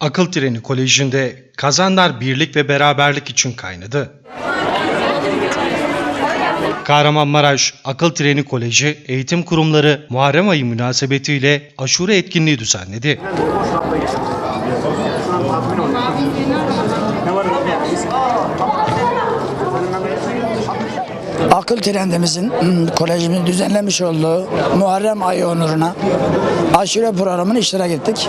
Akıl Treni Koleji'nde kazanlar birlik ve beraberlik için kaynadı. Kahramanmaraş Akıl Treni Koleji Eğitim Kurumları Muharrem ayı münasebetiyle aşure etkinliği düzenledi. Akıl trendimizin kolejimizin düzenlemiş olduğu Muharrem ayı onuruna aşure programına iştirak ettik.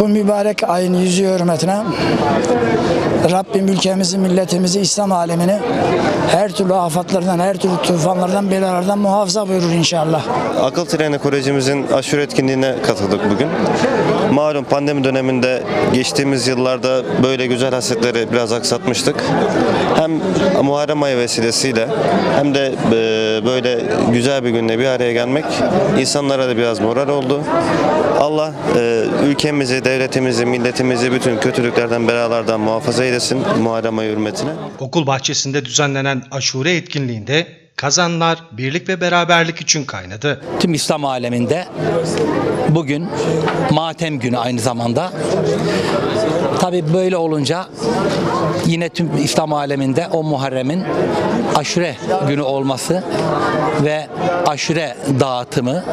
Bu mübarek ayın yüzü hürmetine Rabbim ülkemizi, milletimizi, İslam alemini her türlü afatlardan, her türlü tufanlardan, belalardan muhafaza buyurur inşallah. Akıl Treni Kolejimizin aşure etkinliğine katıldık bugün. Malum pandemi döneminde geçtiğimiz yıllarda böyle güzel hasretleri biraz aksatmıştık. Hem Muharrem ayı vesilesiyle hem de e, böyle güzel bir günle bir araya gelmek insanlara da biraz moral oldu. Allah e, ülkemizi, devletimizi, milletimizi bütün kötülüklerden, belalardan muhafaza eylesin Muharrem ayı hürmetine. Okul bahçesinde düzenlenen aşure etkinliğinde kazanlar birlik ve beraberlik için kaynadı. tüm İslam aleminde bugün matem günü aynı zamanda. Tabi böyle olunca yine tüm İslam aleminde o Muharrem'in aşure günü olması ve aşure dağıtımı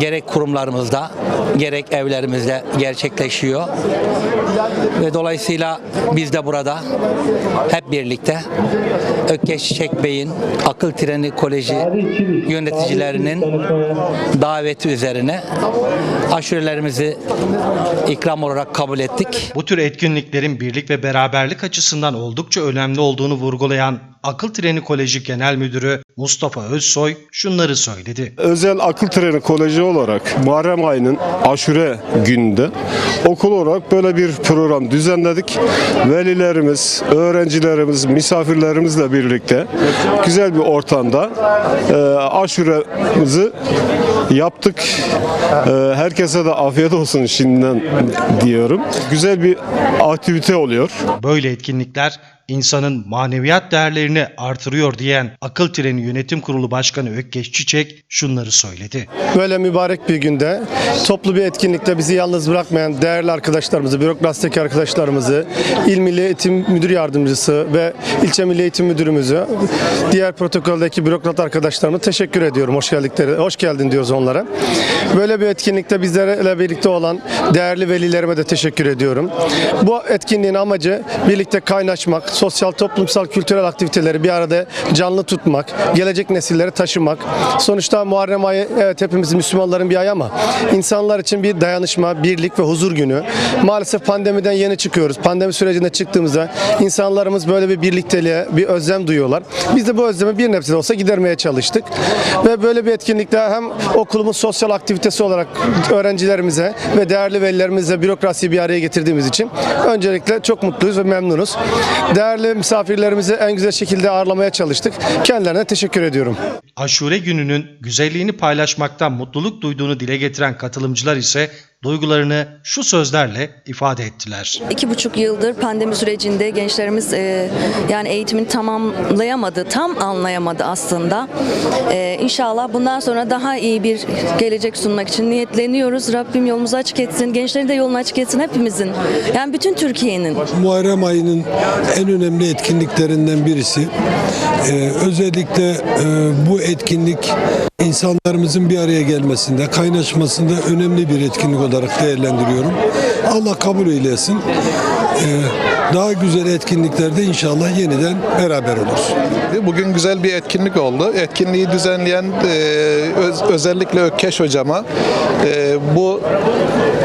gerek kurumlarımızda gerek evlerimizde gerçekleşiyor. Ve dolayısıyla biz de burada hep birlikte Ökkeş Çiçek Bey'in Akıl Treni Koleji yöneticilerinin daveti üzerine aşurelerimizi ikram olarak kabul ettik. Bu tür etkinliklerin birlik ve beraberlik açısından oldukça önemli olduğunu vurgulayan Akıl Treni Koleji Genel Müdürü Mustafa Özsoy şunları söyledi. Özel Akıl Treni Koleji olarak Muharrem ayının aşure gününde okul olarak böyle bir program düzenledik. Velilerimiz, öğrencilerimiz, misafirlerimizle birlikte güzel bir ortamda e, aşuremizi yaptık. E, herkese de afiyet olsun şimdiden diyorum. Güzel bir aktivite oluyor. Böyle etkinlikler insanın maneviyat değerlerini artırıyor diyen Akıl Treni Yönetim Kurulu Başkanı Ökkeş Çiçek şunları söyledi. Böyle mübarek bir günde toplu bir etkinlikte bizi yalnız bırakmayan değerli arkadaşlarımızı, bürokrasideki arkadaşlarımızı, İl Milli Eğitim Müdür Yardımcısı ve İlçe Milli Eğitim Müdürümüzü, diğer protokoldeki bürokrat arkadaşlarıma teşekkür ediyorum. Hoş geldikleri, hoş geldin diyoruz onlara. Böyle bir etkinlikte bizlerle birlikte olan değerli velilerime de teşekkür ediyorum. Bu etkinliğin amacı birlikte kaynaşmak, sosyal, toplumsal, kültürel aktiviteleri bir arada canlı tutmak, gelecek nesilleri taşımak. Sonuçta Muharrem ayı evet hepimiz Müslümanların bir ay ama insanlar için bir dayanışma, birlik ve huzur günü. Maalesef pandemiden yeni çıkıyoruz. Pandemi sürecinde çıktığımızda insanlarımız böyle bir birlikteliğe, bir özlem duyuyorlar. Biz de bu özlemi bir nebze olsa gidermeye çalıştık. Ve böyle bir etkinlikte hem okulumuz sosyal aktivitesi olarak öğrencilerimize ve değerli velilerimizle bürokrasiyi bir araya getirdiğimiz için öncelikle çok mutluyuz ve memnunuz. Değerli misafirlerimizi en güzel şekilde ağırlamaya çalıştık. Kendilerine teşekkür ediyorum. Aşure gününün güzelliğini paylaşmaktan mutluluk duyduğunu dile getiren katılımcılar ise duygularını şu sözlerle ifade ettiler. İki buçuk yıldır pandemi sürecinde gençlerimiz e, yani eğitimini tamamlayamadı, tam anlayamadı aslında. E, inşallah bundan sonra daha iyi bir gelecek sunmak için niyetleniyoruz. Rabbim yolumuzu açık etsin, gençlerin de yolunu açık etsin hepimizin. Yani bütün Türkiye'nin. Muharrem ayının en önemli etkinliklerinden birisi. Ee, özellikle e, bu etkinlik insanlarımızın bir araya gelmesinde, kaynaşmasında önemli bir etkinlik olarak değerlendiriyorum. Allah kabul eylesin. Ee, daha güzel etkinliklerde inşallah yeniden beraber oluruz. Bugün güzel bir etkinlik oldu. Etkinliği düzenleyen e, öz- özellikle Ökkeş hocama e, bu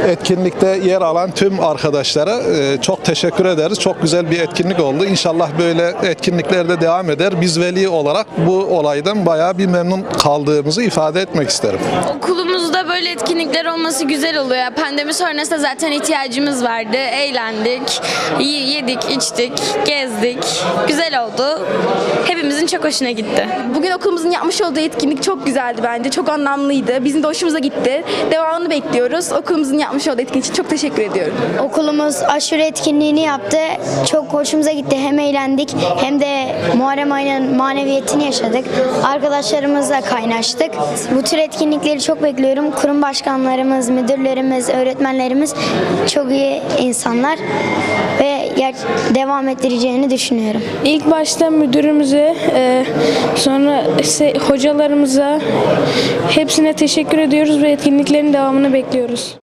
etkinlikte yer alan tüm arkadaşlara e, çok teşekkür ederiz. Çok güzel bir etkinlik oldu. İnşallah böyle etkinliklerde devam eder. Biz veli olarak bu olaydan bayağı bir memnun kaldığımızı ifade etmek isterim. Okulumuzda böyle etkinlikler olması güzel oluyor. Pandemi sonrasında zaten ihtiyacımız vardı. Eğlendik, yedik, içtik, gezdik. Güzel oldu. Hepimizin çok hoşuna gitti. Bugün okulumuzun yapmış olduğu etkinlik çok güzeldi bence. Çok anlamlıydı. Bizim de hoşumuza gitti. Devamını bekliyoruz. Okulumuzun yapmış olduğu etkinlik için çok teşekkür ediyorum. Okulumuz aşure etkinliğini yaptı. Çok hoşumuza gitti. Hem eğlendik hem de Muharrem ayının maneviyetini yaşadık. Arkadaşlarımızla kaynaştık. Bu tür etkinlikleri çok bekliyorum. Kurum başkanlarımız, müdürlerimiz, öğretmenlerimiz çok iyi insanlar ve devam ettireceğini düşünüyorum. İlk başta müdürümüze, e, sonra hocalarımıza hepsine teşekkür ediyoruz ve etkinliklerin devamını bekliyoruz.